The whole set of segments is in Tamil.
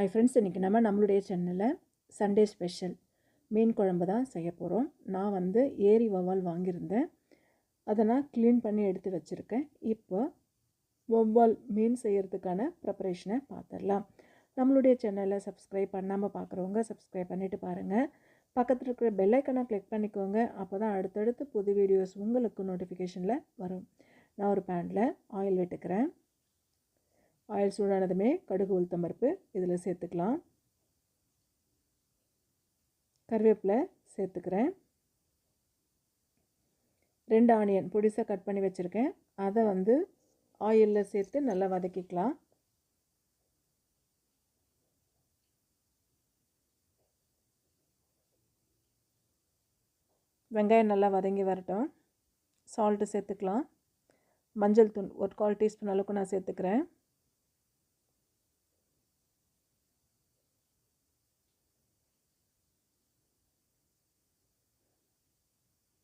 ஐ ஃப்ரெண்ட்ஸ் இன்றைக்கி நம்ம நம்மளுடைய சேனலில் சண்டே ஸ்பெஷல் மீன் குழம்பு தான் செய்ய போகிறோம் நான் வந்து ஏரி வவ்வால் வாங்கியிருந்தேன். அதை நான் க்ளீன் பண்ணி எடுத்து வச்சுருக்கேன். இப்போ வவ்வால் மீன் செய்கிறதுக்கான ப்ரிப்பரேஷனை பார்த்துடலாம். நம்மளுடைய சேனலை சப்ஸ்கிரைப் பண்ணாமல் பார்க்குறவங்க சப்ஸ்கிரைப் பண்ணிவிட்டு பாருங்கள் பக்கத்தில் இருக்கிற பெல்லைக்கனை கிளிக் பண்ணிக்கோங்க. அப்போ தான் அடுத்தடுத்து புது வீடியோஸ் உங்களுக்கு நோட்டிஃபிகேஷனில் வரும். நான் ஒரு பேனில் ஆயில் விட்டுக்கிறேன். ஆயில் சூடானதுமே கடுகு உளுத்தம் பருப்பு இதில் சேர்த்துக்கலாம். கருவேப்பிலை சேர்த்துக்கிறேன். ரெண்டு ஆனியன் பொடிசாக கட் பண்ணி வச்சுருக்கேன். அதை வந்து ஆயிலில் சேர்த்து நல்லா வதக்கிக்கலாம். வெங்காயம் நல்லா வதங்கி வரட்டும். சால்ட்டு சேர்த்துக்கலாம். மஞ்சள் தூள் ஒரு கால் டீஸ்பூன் அளவுக்கு நான் சேர்த்துக்கிறேன்.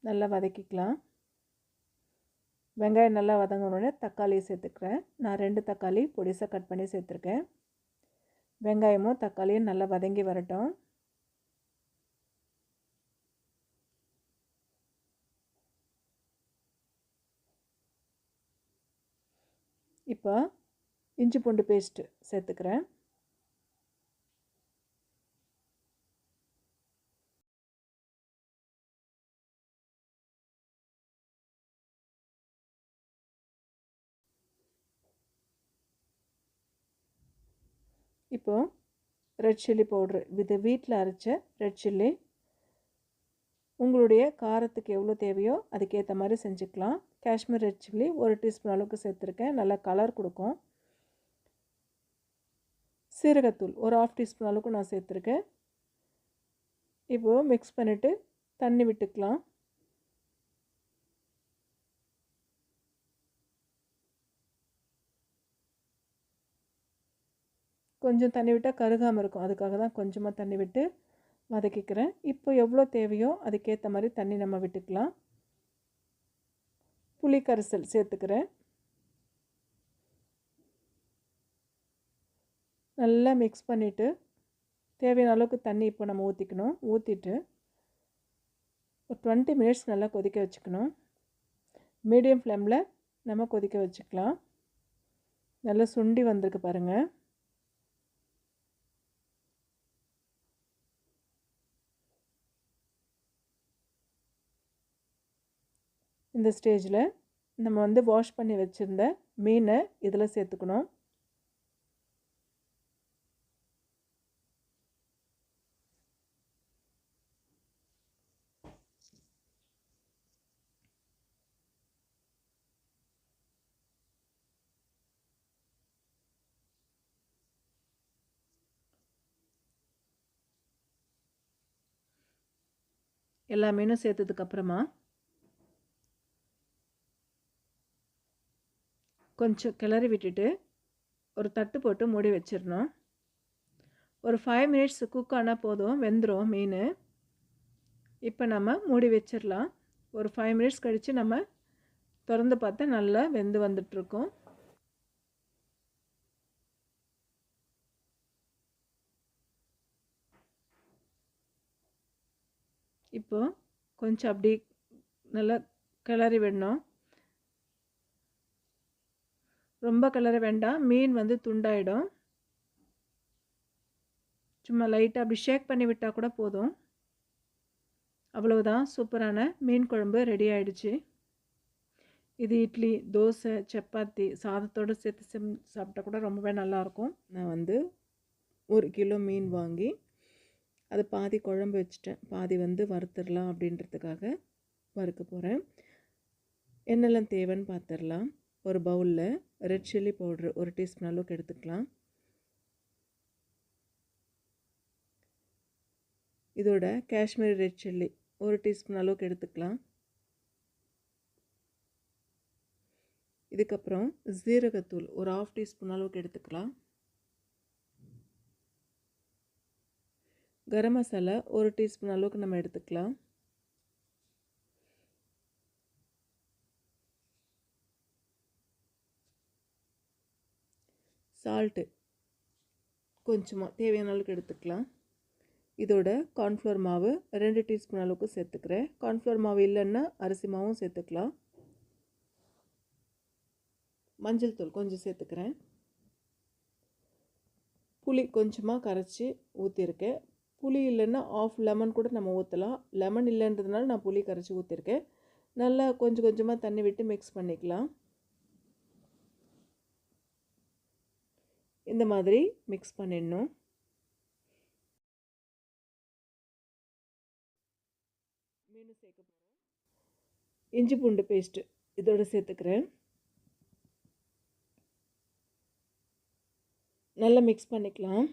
நல்லா வதக்கிக்கலாம். வெங்காயம் நல்லா வதங்கினோடனே தக்காளி சேர்த்துக்கிறேன். நான் ரெண்டு தக்காளி பொடிசாக கட் பண்ணி சேர்த்துருக்கேன். வெங்காயமும் தக்காளியும் நல்லா வதங்கி வரட்டும். இப்போ இஞ்சி பூண்டு பேஸ்ட்டு சேர்த்துக்கிறேன். இப்போது ரெட் சில்லி பவுட்ரு இது வீட்டில் அரைச்ச ரெட் சில்லி உங்களுடைய காரத்துக்கு எவ்வளோ தேவையோ அதுக்கேற்ற மாதிரி செஞ்சுக்கலாம். காஷ்மீர் ரெட் சில்லி ஒரு டீஸ்பூன் அளவுக்கு சேர்த்துருக்கேன். நல்லா கலர் கொடுக்கும். சீரகத்தூள் ஒரு ஆஃப் டீஸ்பூன் அளவுக்கு நான் சேர்த்துருக்கேன். இப்போது மிக்ஸ் பண்ணிவிட்டு தண்ணி விட்டுக்கலாம். கொஞ்சம் தண்ணி விட்டால் கருகாமல் இருக்கும். அதுக்காக தான் கொஞ்சமாக தண்ணி விட்டு வதக்கிக்கிறேன். இப்போ எவ்வளோ தேவையோ அதுக்கேற்ற மாதிரி தண்ணி நம்ம விட்டுக்கலாம். புளி கரைசல் சேர்த்துக்கிறேன். நல்லா மிக்ஸ் பண்ணிவிட்டு தேவையான அளவுக்கு தண்ணி இப்போ நம்ம ஊற்றிக்கணும் ஊற்றிட்டு ஒரு டுவெண்ட்டி மினிட்ஸ் நல்லா கொதிக்க வச்சுக்கணும். மீடியம் ஃப்ளேமில் நம்ம கொதிக்க வச்சுக்கலாம். நல்லா சுண்டி வந்திருக்கு பாருங்கள் இந்த ஸ்டேஜில் நம்ம வந்து வாஷ் பண்ணி வச்சுருந்த மீனை இதில் சேர்த்துக்கணும். எல்லா மீனும் சேர்த்ததுக்கப்புறமா கொஞ்சம் கிளறி விட்டுட்டு ஒரு தட்டு போட்டு மூடி வச்சிடணும். ஒரு ஃபைவ் மினிட்ஸ் குக் ஆனால் போதும் வெந்துடும் மீன். இப்போ நம்ம மூடி வச்சிடலாம். ஒரு ஃபைவ் மினிட்ஸ் கழித்து நம்ம திறந்து பார்த்தா நல்லா வெந்து வந்துட்டுருக்கோம். இப்போது கொஞ்சம் அப்படி நல்லா கிளறி விடணும். ரொம்ப கலர வேண்டாம். மீன் வந்து துண்டாயிடும். சும்மா லைட்டாக அப்படி ஷேக் பண்ணி விட்டால் கூட போதும். அவ்வளவுதான். சூப்பரான மீன் குழம்பு ரெடி ஆயிடுச்சு. இது இட்லி தோசை சப்பாத்தி சாதத்தோடு சேர்த்து செம் சாப்பிட்டா கூட ரொம்பவே நல்லாயிருக்கும். நான் வந்து ஒரு கிலோ மீன் வாங்கி அதை பாதி குழம்பு வச்சுட்டேன். பாதி வந்து வறுத்துடலாம் அப்படின்றதுக்காக வறுக்க போகிறேன் என்னெல்லாம் தேவைன்னு பார்த்துடலாம். ஒரு பவுலில் ரெட் சில்லி பவுட்ரு ஒரு டீஸ்பூன் அளவுக்கு எடுத்துக்கலாம். இதோட காஷ்மீரி ரெட் சில்லி ஒரு டீஸ்பூன் அளவுக்கு எடுத்துக்கலாம். இதுக்கப்புறம் ஜீரகத்தூள் ஒரு ஆஃப் டீஸ்பூன் அளவுக்கு எடுத்துக்கலாம். கரம் மசாலா ஒரு டீஸ்பூன் அளவுக்கு நம்ம எடுத்துக்கலாம். சால்ட்டு கொஞ்சமாக தேவையான அளவுக்கு எடுத்துக்கலாம். இதோட கார்ன்ஃப்ளவர் மாவு ரெண்டு டீஸ்பூன் அளவுக்கு சேர்த்துக்கிறேன். கார்ன்ஃப்ளவர் மாவு இல்லைன்னா அரிசி மாவும் சேர்த்துக்கலாம். மஞ்சள் தூள் கொஞ்சம் சேர்த்துக்கிறேன். புளி கொஞ்சமாக கரைச்சி ஊற்றிருக்கேன் புளி இல்லைன்னா ஆஃப் லெமன் கூட நம்ம ஊற்றலாம் லெமன் இல்லைன்றதுனால நான் புளி கரைச்சி ஊற்றிருக்கேன் நல்லா கொஞ்சம் கொஞ்சமாக தண்ணி விட்டு மிக்ஸ் பண்ணிக்கலாம். இந்த மாதிரி மிக்ஸ் பண்ணிடணும். மீன் சேர்க்க போகிறோம் இஞ்சி பூண்டு பேஸ்ட்டு இதோடு சேர்த்துக்கிறேன். நல்லா மிக்ஸ் பண்ணிக்கலாம்.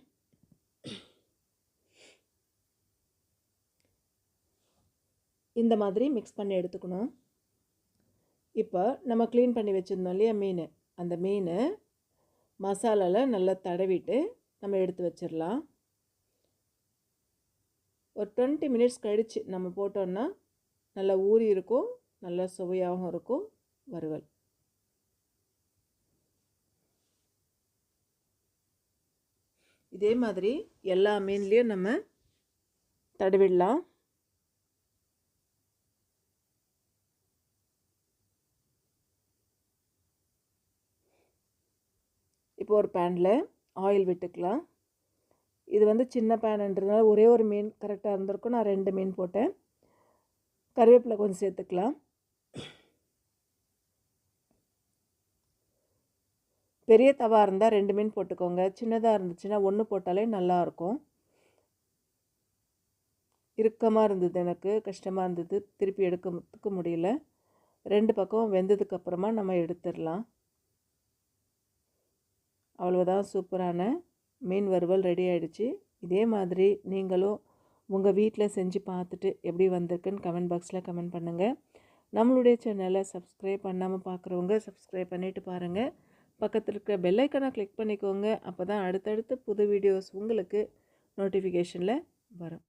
இந்த மாதிரி மிக்ஸ் பண்ணி எடுத்துக்கணும். இப்போ நம்ம க்ளீன் பண்ணி வச்சுருந்தோம் இல்லையா மீன்? அந்த மீன் மசாலாவில் நல்லா தடவிட்டு நம்ம எடுத்து வச்சிடலாம் ஒரு டுவெண்ட்டி மினிட்ஸ் கழித்து நம்ம போட்டோன்னா நல்லா ஊறி இருக்கும் நல்லா சுவையாகவும் இருக்கும் வறுவல். இதே மாதிரி எல்லா மீன்லேயும் நம்ம தடவிடலாம். இப்போ ஒரு பேனில் ஆயில் விட்டுக்கலாம். இது வந்து சின்ன பேனுன்றதுனால ஒரே ஒரு மீன் கரெக்டாக இருந்திருக்கும். நான் ரெண்டு மீன் போட்டேன். கருவேப்பிலை கொஞ்சம் சேர்த்துக்கலாம். பெரிய தவா இருந்தால் ரெண்டு மீன் போட்டுக்கோங்க. சின்னதாக இருந்துச்சுன்னா ஒன்று போட்டாலே நல்லாயிருக்கும் இறுக்கமாக இருந்தது எனக்கு. கஷ்டமாக இருந்தது. திருப்பி எடுக்கிறதுக்கு முடியல. ரெண்டு பக்கம் வெந்ததுக்கப்புறமா நம்ம எடுத்துடலாம். அவ்வளோதான் சூப்பரான மீன் வறுவல் ரெடி ஆகிடுச்சு இதே மாதிரி நீங்களும் உங்கள் வீட்டில் செஞ்சு பார்த்துட்டு எப்படி வந்திருக்குன்னு கமெண்ட் பாக்ஸில் கமெண்ட் பண்ணுங்கள் நம்மளுடைய சேனலை சப்ஸ்கிரைப் பண்ணாமல் பார்க்குறவங்க சப்ஸ்கிரைப் பண்ணிவிட்டு பாருங்கள் பக்கத்தில் இருக்கிற பெல்லைக்கனை கிளிக் பண்ணிக்கோங்க. அப்போ தான் அடுத்தடுத்து புது வீடியோஸ் உங்களுக்கு நோட்டிஃபிகேஷனில் வரும்.